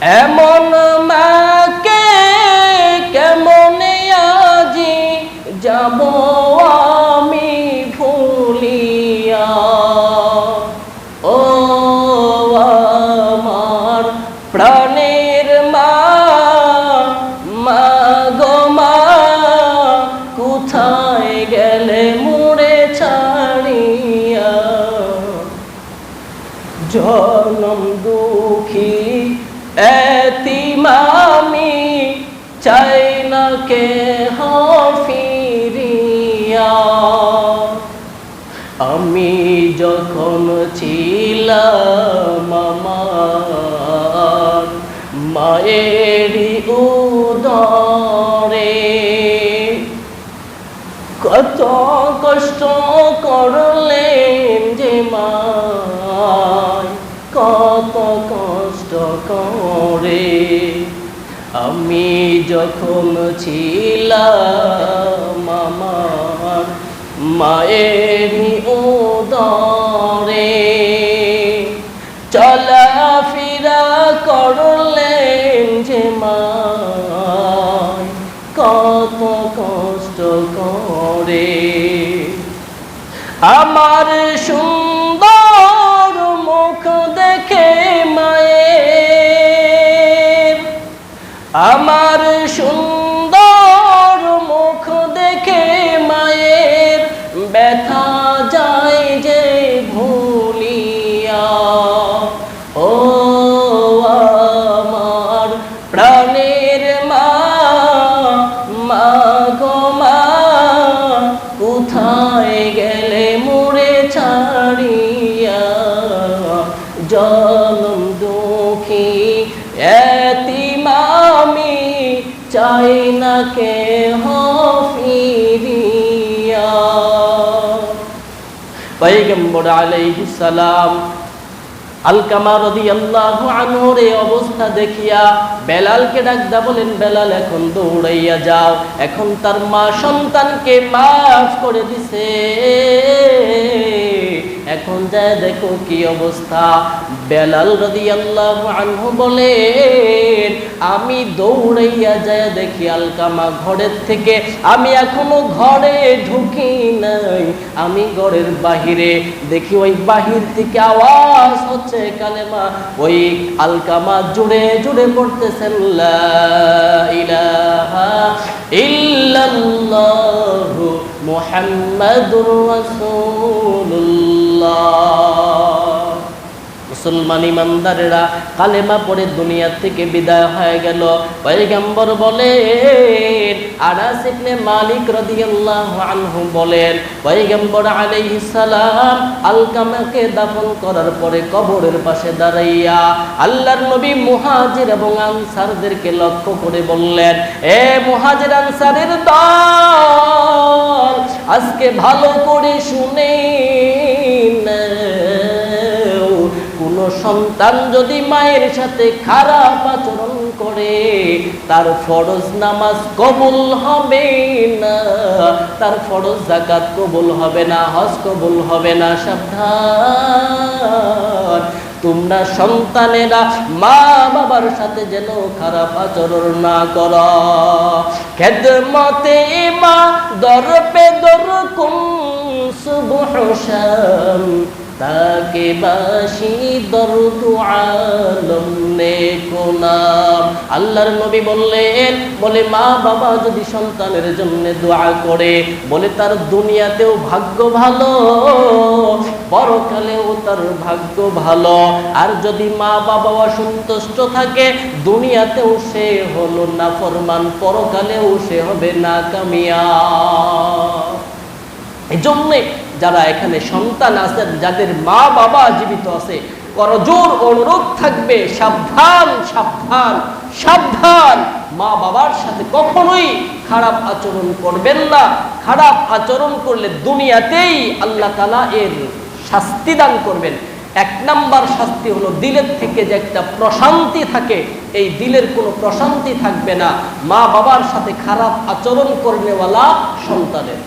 এমন মাকে কেমন আজি যাব আমি ভুলিয়া? ও আমার প্রাণের আমি যখন ছিলাম আমার মায়েরই উদরে কত কষ্ট করলেন যে মায় কত কষ্ট করে আমি যখন ছিলাম আমার মায়েরই উদরে, চলাফেরা করলেন যে মা, কত কষ্ট করে। আমার সুন্দর আমার সুন্দর মুখ দেখে মায়ের ব্যথা যায় যে ভুলিয়া। ও আমার প্রাণের মা মা গো মা, কোথায় গেলে মুড়ে ছাড়িয়া জনম চাই না কে হফিরিয়া পৈগম্বর আলাইহিস সালাম আলকামা রাদিয়াল্লাহু আনহুর এই অবস্থা দেখিয়া বেলালকে ডাকদা বলেন, বেলাল, এখন দৌড়াইয়া যাও। এখন তার মা সন্তানকে মাফ করে দিছে। এখন যায় দেখো কি অবস্থা? বেলাল রাদিয়াল্লাহু আনহু বলে আমি দৌড়াইয়া যায় দেখি আলকামা ঘরের থেকে। আমি এখনও ঘরে ঢুকি নাই। আমি ঘরের বাহিরে দেখি ওই বাহির থেকে আওয়াজ হচ্ছে কালেমা। ওই আলকামা জুড়ে জুড়ে পড়তেছেন ইলাহা ইল্লাল্লাহু محمد رسول الله. মুসলমান ইমানদারেরা কালেমা পড়ে দুনিয়া থেকে বিদায় হয়ে গেল। পয়গম্বর বলেন, আনাস ইবনে মালিক রাদিয়াল্লাহু আনহু বলেন, পয়গম্বর আলাইহিস সালাম আলকামাকে দাফন করার পরে কবরের পাশে দাঁড়াইয়া আল্লাহর নবী মুহাজির এবং আনসারদেরকে লক্ষ্য করে বললেন, এ মুহাজির আনসারের দল, আজকে ভালো করে শুনে কোন সন্তান যদি মায়ের সাথে খারাপ আচরণ করে, তার ফরজ নামাজ কবুল হবে না, তার ফরজ জাকাত কবুল হবে না, হজ কবুল হবে না, সাবধান। তোমরা সন্তানেরা মা বাবার সাথে যেন খারাপ আচরণ না কর। খেদমতে মা দরপে দর কুম শাম। তাকে বাসি দরদু আলম নেকুনাম আল্লাহর নবী বললেন, বলে মা বাবা যদি সন্তানের জন্য দোয়া করে, বলে তার দুনিয়াতেও ভাগ্য ভালো, পরকালেও তার ভাগ্য ভালো। আর যদি মা বাবা অসন্তুষ্ট থাকে, দুনিয়াতেও সে হলো না ফরমান পরকালেও সে হবে না কামিয়া এই জন্যে যারা এখানে সন্তান আছেন যাদের মা বাবা জীবিত আছে, করজোর অনুরোধ থাকবে, সাবধান সাবধান সাবধান। মা বাবার সাথে কখনোই খারাপ আচরণ করবেন না। খারাপ আচরণ করলে দুনিয়াতেই আল্লাহ তালা এর শাস্তি দান করবেন। এক নাম্বার শাস্তি হলো দিলের থেকে যে একটা প্রশান্তি থাকে, এই দিলের কোনো প্রশান্তি থাকবে না। মা বাবার সাথে খারাপ আচরণ করনেওয়ালা সন্তানের।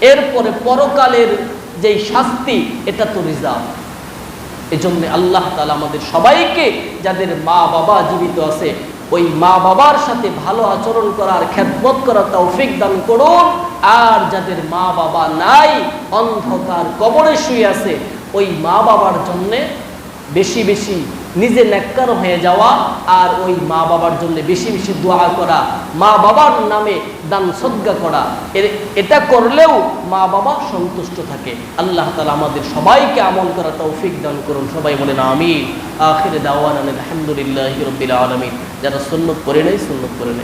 এরপরে পরকালের যেই শাস্তি, এটা তো রিজার্ভ। এজন্য আল্লাহ তালা আমাদের সবাইকে, যাদের মা বাবা জীবিত আছে, ওই মা বাবার সাথে ভালো আচরণ করার খ্যাতমত করার তৌফিক দান করুন। আর যাদের মা বাবা নাই, অন্ধকার কবরে শুয়ে আছে, ওই মা বাবার জন্যে বেশি বেশি নিজে ন্যাক্কার হয়ে যাওয়া আর ওই মা বাবার জন্য বেশি বেশি দোয়া করা, মা বাবার নামে দান সদ্গা করা এটা করলেও মা বাবা সন্তুষ্ট থাকে। আল্লাহ তালা আমাদের সবাইকে আমল করা তৌফিক দান করুন। সবাই বলে না আমি আখিরে দাওয়ান আলহামদুলিল্লাহ রবিল আলমী যারা সুন্নত করে নেই, সুন্নত করে নেই।